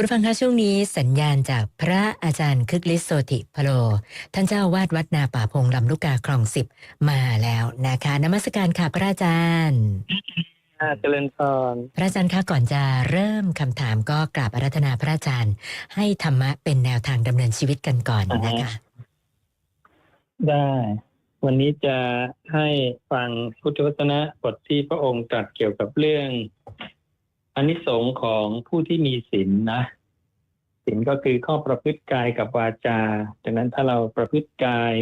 คุณผู้ฟังคะช่วงนี้สัญญาณจากพระอาจารย์คึกฤทธิ์โสติพโล ท่านเจ้าอาวาดวัดนาป่าพงลำลูกกาคลองสิบมาแล้วนะคะนมัสการค่ะพระอาจารย์อ่าเจริญพรพระอาจารย์คะก่อนจะเริ่มคำถามก็กราบอารัธนาพระอาจารย์ ให้ธรรมะเป็นแนวทางดำเนินชีวิตกันก่อนนะคะได้ วันนี้จะให้ฟังพุทธวจนะบทที่พระองค์ตรัสเกี่ยวกับเรื่อง อานิสงส์ของผู้ที่มีศีลนะศีลก็คือข้อประพฤติกายกับวาจาดังนั้นถ้าเราประพฤติกาย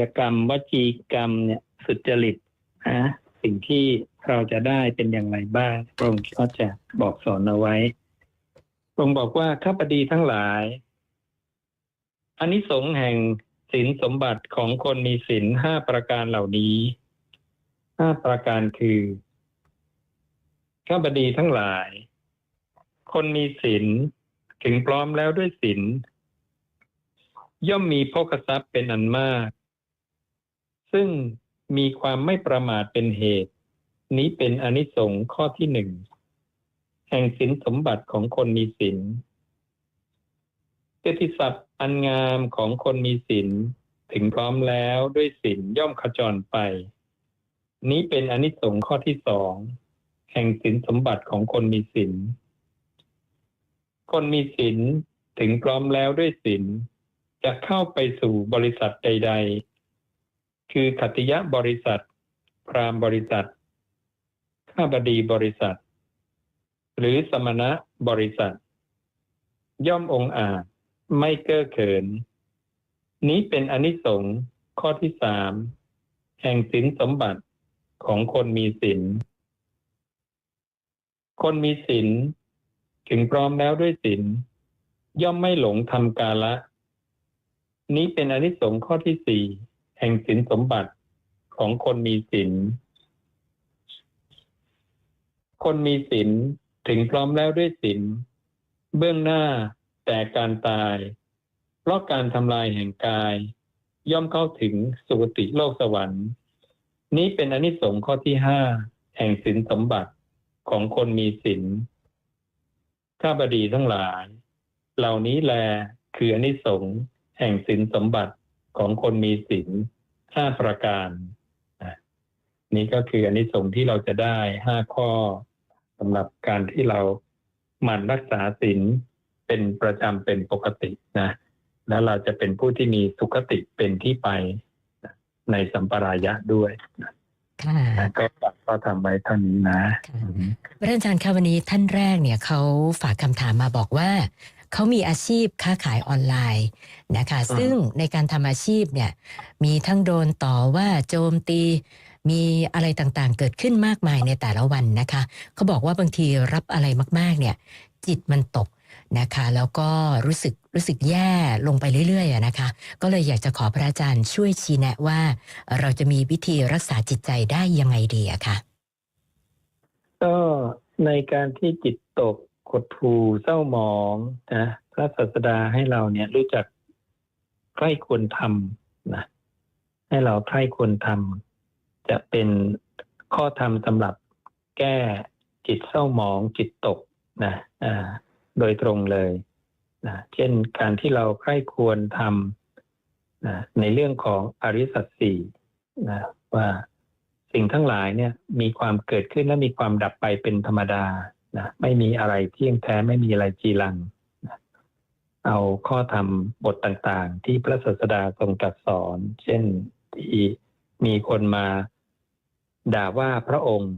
ยกรรมวจีกรรมเนี่ยสุจริตนะสิ่งที่เราจะได้เป็นอย่างไรบ้างพระองค์ก็จะบอกสอนเอาไว้พระองค์บอกว่าข้าพดีทั้งหลายอานิสงส์แห่งศีลสมบัติของคนมีศีลห้าประการเหล่านี้ห้าประการคือาพดีทั้งหลาย คนมีศีลถึงพร้อมแล้วด้วยศีลย่อมมีโภคทรัพย์เป็นอันมาก ซึ่งมีความไม่ประมาทเป็นเหตุ นี้เป็นอนิสงส์ข้อที่หนึ่งแห่งศีลสมบัติของคนมีศีลเกียรติศัพท์อันงามของคนมีศีลถึงพร้อมแล้วด้วยศีลย่อมขจรไป นี้เป็นอนิสงส์ข้อที่สอง แห่งศีลสมบัติของคนมีศีลคนมีศีลถึงพร้อมแล้วด้วยศีลจะเข้าไปสู่บริษัทใด ๆ คือขัติยะบริษัท พรามบริษัท ข้าบดีบริษัท หรือสมณะบริษัท ย่อมองอาจไม่เก้อเขิน นี้เป็นอนิสงส์ข้อที่สามแห่งศีลสมบัติของคนมีศีล คนมีศีลถึงพร้อมแล้วด้วยศีลย่อมไม่หลงทำกาละ นี้เป็นอนิสงส์ข้อที่สี่แห่งศีลสมบัติของคนมีศีลคนมีศีลถึงพร้อมแล้วด้วยศีลเบื้องหน้าแต่การตาย เพราะการทำลายแห่งกาย ย่อมเข้าถึงสุคติโลกสวรรค์ นี้เป็นอนิสงส์ข้อที่ห้าแห่งศีลสมบัติ ของคนมีศีลข้าบดีทั้งหลาย เหล่านี้แลคืออนิสงส์แห่งศีลสมบัติของคนมีศีลห้าประการนี่ก็คืออนิสงส์ที่เราจะได้ห้าข้อสำหรับการที่เราหมั่นรักษาศีลเป็นประจำเป็นปกตินะ แล้วเราจะเป็นผู้ที่มีสุขติเป็นที่ไปในสัมปรายะด้วยนะ ค่ะนะก็ก็ทำไว้เท่านี้นะค่ะพระอาจารย์คะวันนี้ท่านแรกเนี่ยเขาฝากคำถามมาบอกว่าเขามีอาชีพค้าขายออนไลน์นะคะอืมซึ่งในการทำอาชีพเนี่ย มีทั้งโดนต่อว่าโจมตี มีอะไรต่างๆ เกิดขึ้นมากมายในแต่ละวันนะคะเขาบอกว่าบางทีรับอะไรมาก ๆ เนี่ย จิตมันตก นะคะแล้วก็รู้สึกรู้สึกแย่ลงไปเรื่อยๆนะคะ ก็เลยอยากจะขอพระอาจารย์ช่วยชี้แนะว่า เราจะมีวิธีรักษาจิตใจได้ยังไงดีอะคะก็ในการที่จิตตกกดทูเศร้าหมองนะพระศาสดาให้เราเนี่ยรู้จักใคร่ควรทำนะให้เราใคร่ควรทำจะเป็นข้อธรรมสำหรับแก้จิตเศร้าหมองจิตตกนะอ่า โดยตรงเลยนะเช่นการที่เราใคร่ควรทำนะในเรื่องของอริสัจสี่นะว่าสิ่งทั้งหลายเนี่ยมีความเกิดขึ้นและมีความดับไปเป็นธรรมดานะไม่มีอะไรเที่ยงแท้ไม่มีอะไรจีรังนะเอาข้อธรรมบทต่างๆ ที่พระศาสดาทรงตรัสสอน เช่นที่มีคนมาด่าว่าพระองค์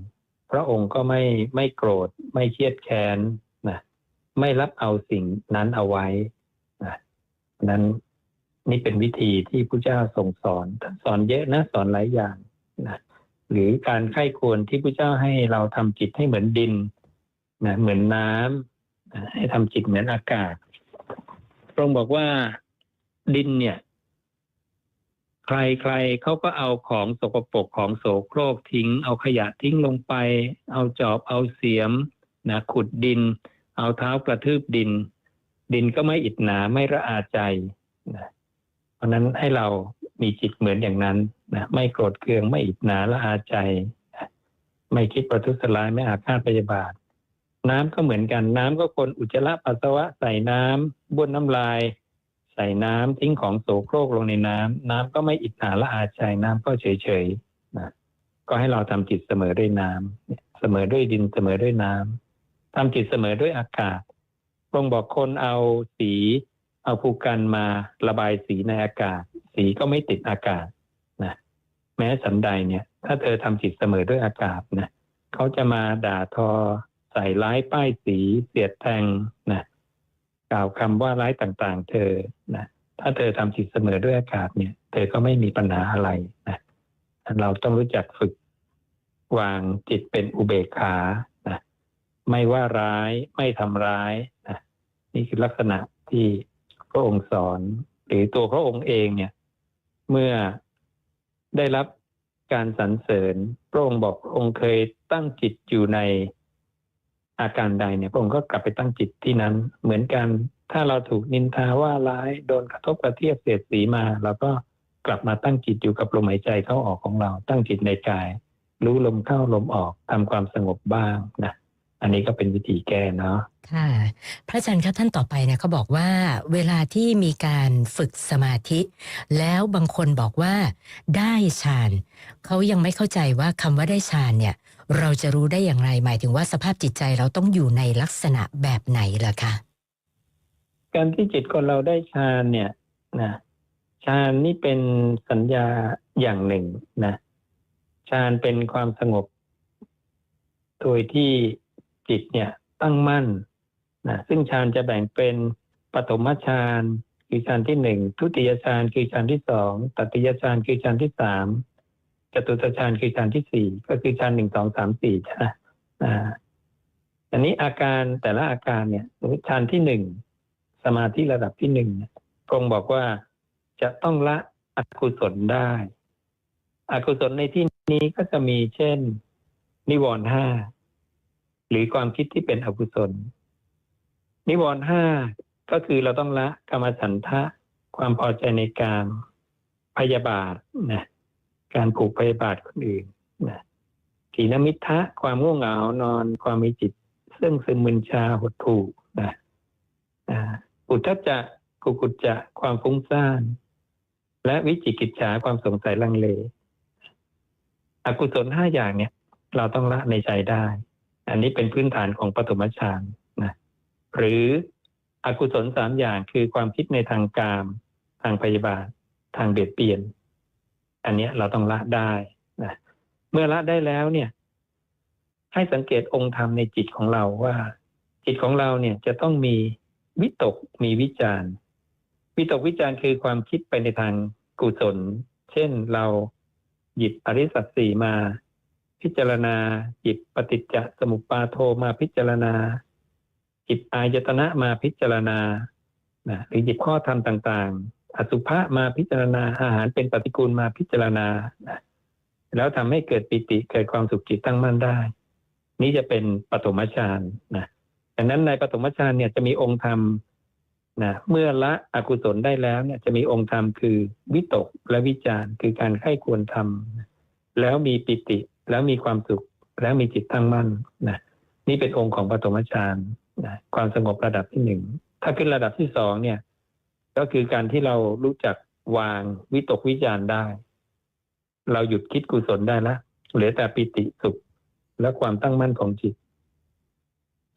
พระองค์ก็ไม่ไม่โกรธไม่เครียดแค้น ไม่รับเอาสิ่งนั้นเอาไว้นั้นนี่เป็นวิธีที่พระเจ้าทรงสอนท่านสอนเยอะนะสอนหลายอย่างนะหรือการไข้ควรที่พระเจ้าให้เราทำจิตให้เหมือนดินนะเหมือนน้ำนะให้ทำจิตเหมือนอากาศพระองค์บอกว่าดินเนี่ย ใครใครเขาก็เอาของสกปรกของโสโครกทิ้ง เอาขยะทิ้งลงไป เอาจอบเอาเสียมนะขุดดิน เอาเท้ากระทืบดิน ดินก็ไม่อิดหนาไม่ระอาใจนะเพราะนั้นให้เรามีจิตเหมือนอย่างนั้นนะไม่โกรธเคืองไม่อิจฉาละอาใจนะไม่คิดประทุษร้ายไม่อาฆาตพยาบาท น้ำก็เหมือนกันน้ำก็คนอุจจาระปัสสาวะใส่น้ำบ้วนน้ำลาย ใส่น้ำทิ้งของโสโครกลงในน้ำน้ำก็ไม่อิจฉาละอาใจน้ำก็เฉยเฉยนะก็ให้เราทำจิตเสมอด้วยน้ำเสมอด้วยดินเสมอด้วยน้ำ ทำจิตเสมอด้วยอากาศพระองค์บอกคนเอาสีเอาภูกันมาระบายสีในอากาศ สีก็ไม่ติดอากาศนะแม้สันใดเนี่ย ถ้าเธอทำจิตเสมอด้วยอากาศนะเขาจะมาด่าทอ ใส่ร้ายป้ายสีเสียดแทงนะกล่าวคำว่าร้ายต่างๆ เธอนะถ้าเธอทำจิตเสมอด้วยอากาศเนี่ย เธอก็ไม่มีปัญหาอะไรนะเราต้องรู้จักฝึกวางจิตเป็นอุเบกขา ไม่ว่าร้ายไม่ทำร้ายนะนี่คือลักษณะที่พระองค์สอน หรือตัวพระองค์เองเนี่ย เมื่อได้รับการสรรเสริญพระองค์บอกองค์เคยตั้งจิตอยู่ในอาการใดเนี่ยพระองค์ก็กลับไปตั้งจิตที่นั้น เหมือนกัน ถ้าเราถูกนินทาว่าร้ายโดนกระทบกระเทียบเสียดสีมาเราก็กลับมาตั้งจิตอยู่กับลมหายใจเข้าออกของเรา ตั้งจิตในกาย รู้ลมเข้าลมออกทำความสงบบ้างนะ อันนี้ก็เป็นวิธีแก้เนาะค่ะ พระอาจารย์ครับท่านต่อไปเนี่ยเขาบอกว่าเวลาที่มีการฝึกสมาธิ แล้วบางคนบอกว่าได้ฌานเขายังไม่เข้าใจว่าคำว่าได้ฌานเนี่ย เราจะรู้ได้อย่างไร หมายถึงว่าสภาพจิตใจเราต้องอยู่ในลักษณะแบบไหนล่ะคะการที่จิตคนเราได้ฌานเนี่ยนะฌานนี่เป็นสัญญาอย่างหนึ่งนะฌานเป็นความสงบ โดยที่ จิตเนี่ยตั้งมั่นนะซึ่งฌานจะแบ่งเป็นปฐมฌานคือฌานที่หนึ่งทุติยฌานคือฌานที่สองตติยฌานคือฌานที่สามจตุตฌานคือฌานที่สี่ก็คือฌานหนึ่งสองสามสี่ใช่ไหมอ่าอันนี้อาการแต่ละอาการเนี่ยฌานที่หนึ่งสมาธิระดับที่หนึ่งพระองค์บอกว่าจะต้องละอกุศลได้ อกุศลในที่นี้ก็จะมีเช่น นิวรณ์ห้า หรือความคิดที่เป็นอกุศล นิวรณ์ห้าก็คือเราต้องละกรรมสันทะความพอใจในการพยาบาทนะการผูกพยาบาทคนอื่นนะถีนมิทะความง่วงเหงานอนความมีจิต ซึ่งซึมมึนชาหดถูกนะอุทธัจจะกุกุจจะความฟุ้งซ่าน และวิจิกิจฉาความสงสัยลังเล อกุศลห้าอย่างเนี่ย เราต้องละในใจได้ อันนี้เป็นพื้นฐานของปฐมฌานนะหรืออกุศลสามอย่างคือความคิดในทางกาม ทางพยาบาท ทางเบียดเบียน อันนี้เราต้องละได้นะเมื่อละได้แล้วเนี่ย ให้สังเกตองค์ธรรมในจิตของเราว่า จิตของเราเนี่ยจะต้องมีวิตกมีวิจารณ์วิตกวิจารณ์คือความคิดไปในทางกุศล เช่นเราหยิบอริสัตสีมา พิจารณาหยิบปฏิจจสมุปบาโทมาพิจารณาหยิบอายตนะมาพิจารณานะหรือหยิบข้อธรรมต่างๆ อสุภะมาพิจารณาอาหารเป็นปฏิกูลมาพิจารณานะแล้วทำให้เกิดปิติเกิดความสุขจิตตั้งมั่นได้ นี่จะเป็นปฐมฌานนะดังนั้นในปฐมฌานเนี่ยจะมีองค์ธรรมนะเมื่อละอกุศลได้แล้วเนี่ยจะมีองค์ธรรมคือวิตกและวิจารคือการไข้ควรทำแล้วมีปิติ แล้วมีความสุขแล้วมีจิตตั้งมั่นนะนี่เป็นองค์ของปฐมฌานนะความสงบระดับที่หนึ่งถ้าขึ้นระดับที่สองเนี่ย ก็คือการที่เรารู้จักวางวิตกวิจารได้ เราหยุดคิดกุศลได้ล้วเหลือแต่ปิติสุขและความตั้งมั่นของจิต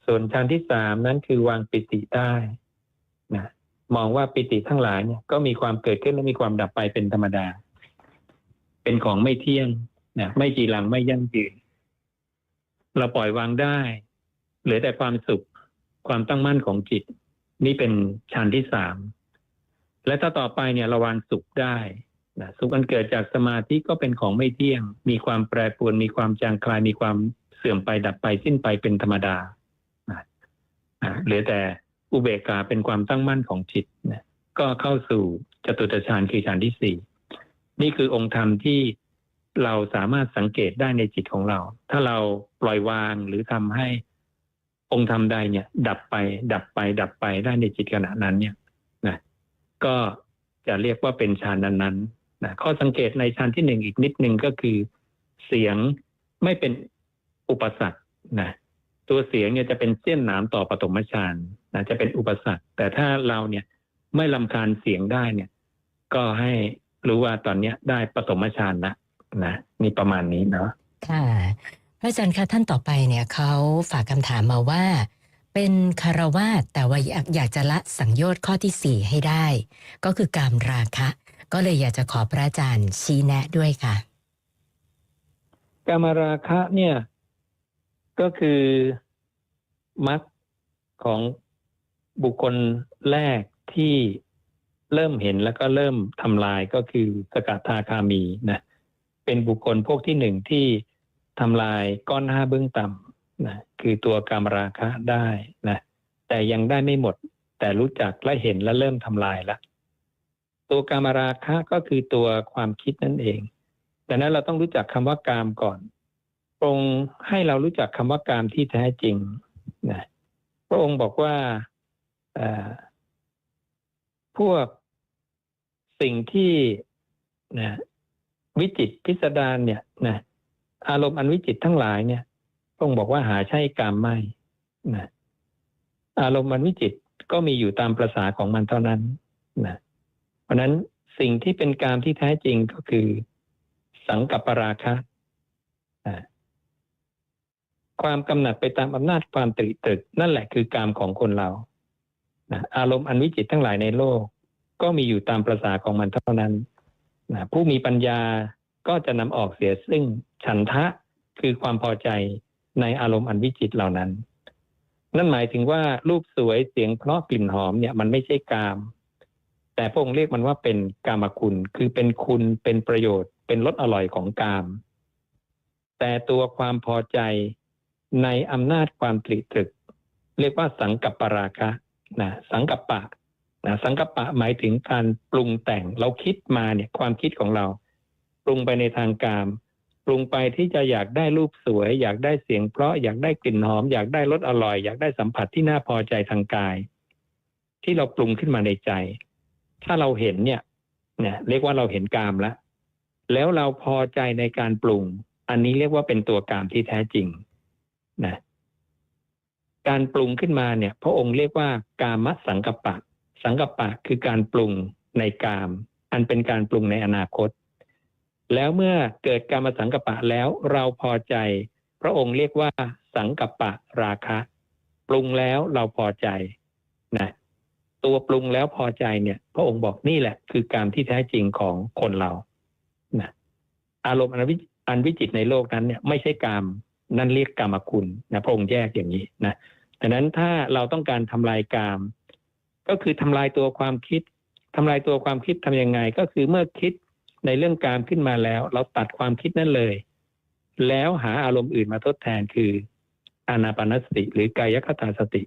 ส่วนชั้นที่สามนั้นคือวางปิติได้นะมองว่าปิติทั้งหลายเนี่ยก็มีความเกิดขึ้นและมีความดับไปเป็นธรรมดา เป็นของไม่เที่ยง นะไม่จีรังไม่ยั่งยืน เราปล่อยวางได้ เหลือแต่ความสุขความตั้งมั่นของจิต นี่เป็นชั้นที่สามและถ้าต่อไปเนี่ยราวางสุขได้นะสุขอันเกิดจากสมาธิก็เป็นของไม่เที่ยง มีความแปรปรวน มีความจางคลาย มีความเสื่อมไปดับไปสิ้นไปเป็นธรรมดานะนะเหลือแต่อุเบกขาเป็นความตั้งมั่นของจิตนะก็เข้าสู่จตุตฌานคือฌานที่สี่นี่คือองค์ธรรมที่ เราสามารถสังเกตได้ในจิตของเรา ถ้าเราปล่อยวางหรือทำให้องค์ธรรมใดเนี่ย ดับไป ดับไป ดับไปได้ในจิตขณะนั้นเนี่ยนะก็จะเรียกว่าเป็นฌานนั้นๆนะข้อสังเกตในฌานที่หนึ่งอีกนิดหนึ่งก็คือ เสียงไม่เป็นอุปสรรคนะตัวเสียงเนี่ยจะเป็นเส้นหนามต่อปฐมฌานนะจะเป็นอุปสรรค แต่ถ้าเราเนี่ยไม่ลำคาญเสียงได้เนี่ย ก็ให้รู้ว่าตอนเนี้ยได้ปฐมฌานละ นะนี่ประมาณนี้เนาะค่ะพระอาจารย์คะท่านต่อไปเนี่ยเขาฝากคำถามมาว่า เป็นคารวาสแต่ว่าอยากอยากจะละสังโยชน์ข้อที่สี่ให้ได้ ก็คือการราคะ ก็เลยอยากจะขอพระอาจารย์ชี้แนะด้วยค่ะ กามราคะเนี่ย ก็คือมรรคของบุคคลแรกที่เริ่มเห็นแล้วก็เริ่มทำลายก็คือสกัทาคามีนะ เป็นบุคคลพวกที่หนึ่งที่ทำลายก้อนห้าเบื้องต่ำนะคือตัวกามราคะได้นะแต่ยังได้ไม่หมด แต่รู้จักและเห็นและเริ่มทำลายละตัวกามราคะก็คือตัวความคิดนั่นเองดังนั้นเราต้องรู้จักคำว่ากามก่อนพระองค์ให้เรารู้จักคำว่ากามที่แท้จริงนะพระองค์บอกว่าเอ่อพวกสิ่งที่นะ วิจิตพิสดารเนี่ยนะอารมณ์อันวิจิตทั้งหลายเนี่ยพระองค์บอกว่าหาใช่กามไม่นะอารมณ์อันวิจิตก็มีอยู่ตามประษาของมันเท่านั้นนะเพราะนั้นสิ่งที่เป็นกามที่แท้จริงก็คือ สังกัปปราคะอ่าความกำหนัดไปตามอำนาจความตริตรึก นั่นแหละคือกามของคนเรานะอารมณ์อันวิจิตทั้งหลายในโลก ก็มีอยู่ตามประษาของมันเท่านั้น นะผู้มีปัญญาก็จะนำออกเสียซึ่งฉันทะคือความพอใจในอารมณ์อันวิจิตเหล่านั้น นั่นหมายถึงว่ารูปสวยเสียงเพราะกลิ่นหอมเนี่ยมันไม่ใช่กาม แต่พระองค์เรียกมันว่าเป็นกามคุณ คือเป็นคุณเป็นประโยชน์ เป็นรสอร่อยของกาม แต่ตัวความพอใจในอำนาจความตริตรึก เรียกว่าสังกัปปราคะนะสังกัปปะ นะสังกัปปะหมายถึงการปรุงแต่งเราคิดมาเนี่ยความคิดของเรา ปรุงไปในทางกามปรุงไปที่จะอยากได้รูปสวย อยากได้เสียงเพราะอยากได้กลิ่นหอม อยากได้รสอร่อย อยากได้สัมผัสที่น่าพอใจทางกาย ที่เราปรุงขึ้นมาในใจ ถ้าเราเห็นเนี่ยเนี่ยเรียกว่าเราเห็นกามแล้วแล้วเราพอใจในการปรุง อันนี้เรียกว่าเป็นตัวกามที่แท้จริงนะการปรุงขึ้นมาเนี่ย พระองค์เรียกว่ากามสังกัปปะ สังกัปปะคือการปรุงในกาม อันเป็นการปรุงในอนาคต แล้วเมื่อเกิดกามสังกัปปะแล้วเราพอใจ พระองค์เรียกว่า สังกัปปะราคะ ปรุงแล้วเราพอใจนะตัวปรุงแล้วพอใจเนี่ย พระองค์บอกนี่แหละ คือการที่แท้จริงของคนเรานะอารมณ์อันวิอันวิจิตในโลกนั้นเนี่ยไม่ใช่กามนั่นเรียกกามคุณนะพระองค์แยกอย่างนี้นะดังนั้นถ้าเราต้องการทำลายกาม ก็คือทำลายตัวความคิดทำลายตัวความคิดทำยังไง ก็คือเมื่อคิดในเรื่องกามขึ้นมาแล้ว เราตัดความคิดนั่นเลย แล้วหาอารมณ์อื่นมาทดแทนคืออานาปานสติ หรือกายคตาสติ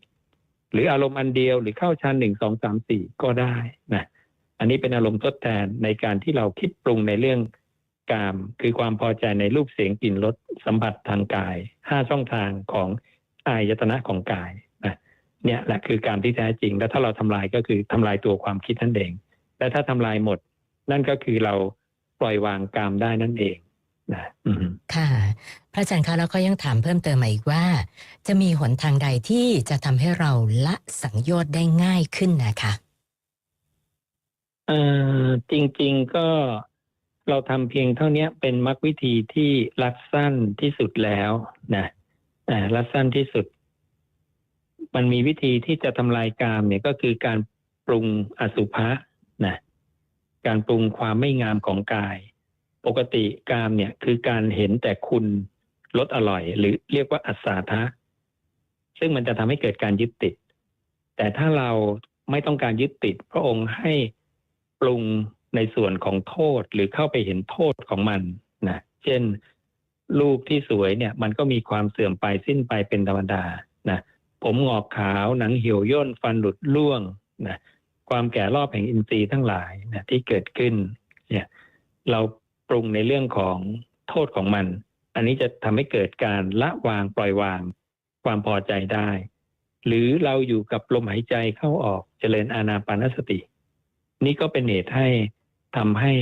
หรืออารมณ์อันเดียวหรือเข้าชั้นหนึ่งสองสามสี่ก็ได้นะอันนี้เป็นอารมณ์ทดแทนในการที่เราคิดปรุงในเรื่องกาม คือความพอใจในรูปเสียงกลิ่นรสสัมผัสทางกายห้าช่องทางของอายตนะของกาย เนี่ยแหละคือการที่แท้จริง แล้วถ้าเราทำลายก็คือทำลายตัวความคิดนั่นเอง และถ้าทำลายหมด นั่นก็คือเราปล่อยวางกามได้นั่นเองนะอืมค่ะ พระอาจารย์คะแล้วก็ยังถามเพิ่มเติมมาอีกว่า จะมีหนทางใดที่จะทำให้เราละสังโยชน์ได้ง่ายขึ้นนะคะเอ่อจริง ๆก็เราทำเพียงเท่านี้เป็นมรรควิธีที่รัดสั้นที่สุดแล้วนะอ่ารัดสั้นที่สุด มันมีวิธีที่จะทำลายกามเนี่ยก็คือการปรุงอสุภะนะการปรุงความไม่งามของกาย ปกติกามเนี่ยคือการเห็นแต่คุณรสอร่อย หรือเรียกว่าอัศาทะซึ่งมันจะทำให้เกิดการยึดติด แต่ถ้าเราไม่ต้องการยึดติด พระองค์ให้ปรุงในส่วนของโทษหรือเข้าไปเห็นโทษของมันนะเช่นรูปที่สวยเนี่ย มันก็มีความเสื่อมไปสิ้นไปเป็นธรรมดา ผมงอกขาวหนังเหี่ยวย่นฟันหลุดร่วงนะความแก่รอบแห่งอินทรีย์ทั้งหลายนะที่เกิดขึ้นเนี่ยเราปรุงในเรื่องของโทษของมัน อันนี้จะทำให้เกิดการละวางปล่อยวาง ความพอใจได้ หรือเราอยู่กับลมหายใจเข้าออกเจริญอานาปานสติ นี่ก็เป็นเหตุให้ทำให้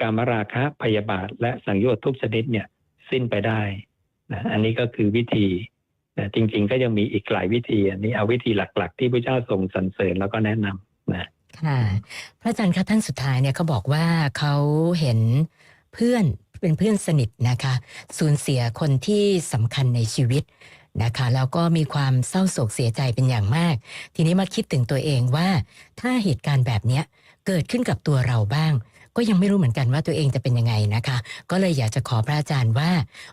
การมราคะพยาบาทและสังโยชน์ทุกชนิดเนี่ยสิ้นไปได้นะอันนี้ก็คือวิธี นะจริง ๆ ก็ยังมีอีกหลายวิธีอันนี้เอาวิธีหลัก ๆ ที่พระเจ้าทรงสรรเสริญแล้วก็แนะนำนะค่ะพระอาจารย์คะท่านสุดท้ายเนี่ยเขาบอกว่าเขาเห็นเพื่อนเป็นเพื่อนสนิทนะคะสูญเสียคนที่สำคัญในชีวิตนะคะแล้วก็มีความเศร้าโศกเสียใจเป็นอย่างมาก ทีนี้มาคิดถึงตัวเองว่าถ้าเหตุการณ์แบบเนี้ยเกิดขึ้นกับตัวเราบ้าง ก็ยังไม่รู้เหมือนกันว่าตัวเองจะเป็นยังไงนะคะ ก็เลยอยากจะขอพระอาจารย์ว่า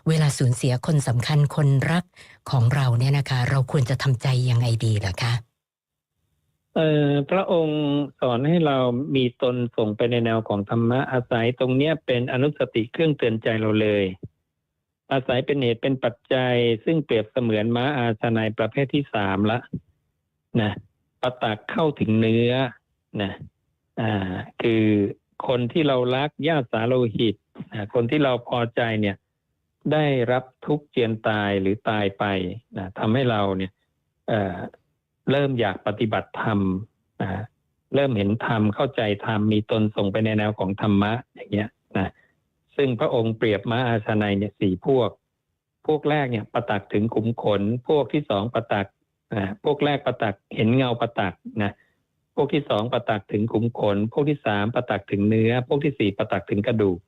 เวลาสูญเสียคนสำคัญคนรักของเราเนี่ยนะคะ เราควรจะทำใจยังไงดีล่ะคะเอ่อพระองค์สอนให้เรามีตนส่งไปในแนวของธรรมะอาศัยตรงเนี้ยเป็นอนุสติเครื่องเตือนใจเราเลย อาศัยเป็นเหตุเป็นปัจจัย ซึ่งเปรียบเสมือนม้าอาชนายประเภทที่สามละนะประตักเข้าถึงเนื้อนะอ่าคือ คนที่เรารักญาติสาโลหิต คนที่เราพอใจเนี่ยได้รับทุกเจียนตายหรือตายไปนะทำให้เราเนี่ยเเริ่มอยากปฏิบัติธรรมนะฮะเริ่มเห็นธรรมเข้าใจธรรมมีตนส่งไปในแนวของธรรมะอย่างเงี้ยนะซึ่งพระองค์เปรียบม้าอาชนัยเนี่ยสี่พวก พวกแรกเนี่ยประตักถึงขุมขน พวกที่สองประตักนะพวกแรกประตักเห็นเงาประตักนะ พวกที่สองประตักถึงขุมขน พวกที่สามประตักถึงเนื้อ พวกที่สี่ประตักถึงกระดูก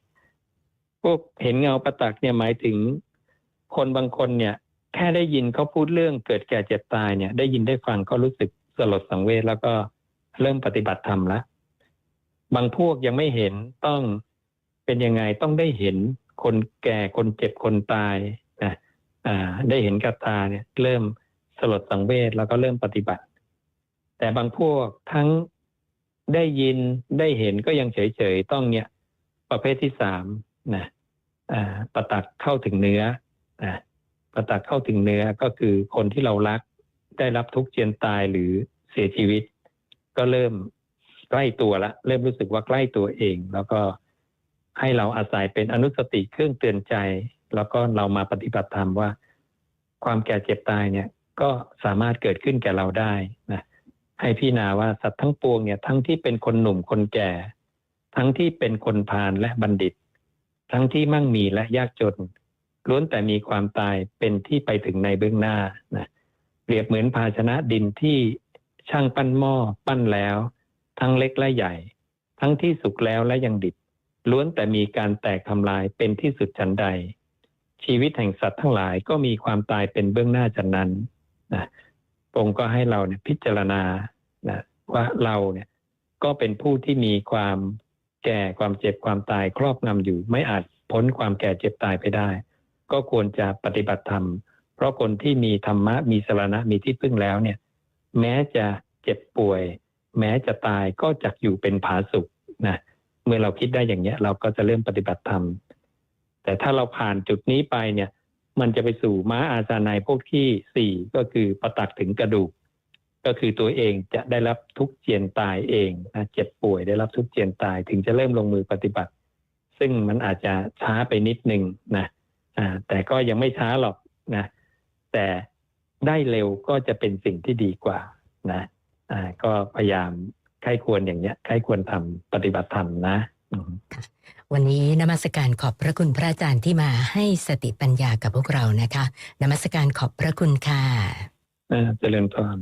พวกเห็นเงาประตักเนี่ยหมายถึง คนบางคนเนี่ย แค่ได้ยินเขาพูดเรื่องเกิดแก่เจ็บตายเนี่ย ได้ยินได้ฟังก็รู้สึกสลดสังเวชแล้วก็เริ่มปฏิบัติธรรมล้วบางพวกยังไม่เห็นต้องเป็นยังไงต้องได้เห็นคนแก่คนเจ็บคนตายนะอ่า ได้เห็นกับตาเนี่ย เริ่มสลดสังเวชแล้วก็เริ่มปฏิบัติ แต่บางพวกทั้งได้ยินได้เห็นก็ยังเฉยๆต้องเนี่ยประเภทที่สามนะประตักเข้าถึงเนื้อนะประตักเข้าถึงเนื้อก็คือคนที่เรารัก ได้รับทุกข์เจียนตายหรือเสียชีวิต ก็เริ่มใกล้ตัวละ เริ่มรู้สึกว่าใกล้ตัวเอง แล้วก็ให้เราอาศัยเป็นอนุสติเครื่องเตือนใจ แล้วก็เรามาปฏิบัติธรรมว่า ความแก่เจ็บตายเนี่ยก็สามารถเกิดขึ้นแก่เราได้นะ ให้พี่นาว่าสัตว์ทั้งปวงเนี่ยทั้งที่เป็นคนหนุ่มคนแก่ ทั้งที่เป็นคนพาลและบัณฑิต ทั้งที่มั่งมีและยากจนล้วนแต่มีความตายเป็นที่ไปถึงในเบื้องหน้านะเปรียบเหมือนภาชนะดินที่ช่างปั้นหม้อปั้นแล้ว ทั้งเล็กและใหญ่ ทั้งที่สุกแล้วและยังดิบล้วนแต่มีการแตกทำลายเป็นที่สุดฉันใด ชีวิตแห่งสัตว์ทั้งหลายก็มีความตายเป็นเบื้องหน้าฉันนั้นนะ องค์ก็ให้เราเนี่ยพิจารณานะว่าเราเนี่ยก็เป็นผู้ที่มีความแก่ความเจ็บความตายครอบงำอยู่ ไม่อาจพ้นความแก่เจ็บตายไปได้ ก็ควรจะปฏิบัติธรรม เพราะคนที่มีธรรมะมีสรณะมีที่พึ่งแล้วเนี่ย แม้จะเจ็บป่วย แม้จะตายก็จักอยู่เป็นผาสุกนะเมื่อเราคิดได้อย่างเนี้ย เราก็จะเริ่มปฏิบัติธรรม แต่ถ้าเราผ่านจุดนี้ไปเนี่ย มันจะไปสู่ม้าอาชาในพวกที่สี่ก็คือประตักถึงกระดูก ก็คือตัวเองจะได้รับทุกเจียนตายเองนะเจ็บป่วยได้รับทุกเจียนตายถึงจะเริ่มลงมือปฏิบัติ ซึ่งมันอาจจะช้าไปนิดนึงนะอ่าแต่ก็ยังไม่ช้าหรอกนะแต่ได้เร็วก็จะเป็นสิ่งที่ดีกว่านะอ่าก็พยายามใครควรอย่างเนี้ยใครควรทำปฏิบัติธรรมนะ วันนี้นมัสการขอบพระคุณพระอาจารย์ที่มาให้สติปัญญากับพวกเรานะคะ นมัสการขอบพระคุณค่ะอ่าเจริญพร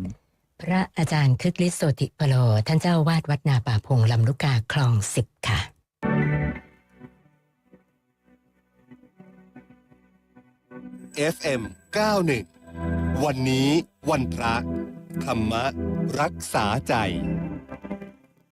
พระอาจารย์คึกฤทธิ์โสติพโล ท่านเจ้าวาดวัดนาป่าพงลำลูกกาคลองสิบค่ะ FM 91วันนี้วันพระธรรมรักษาใจ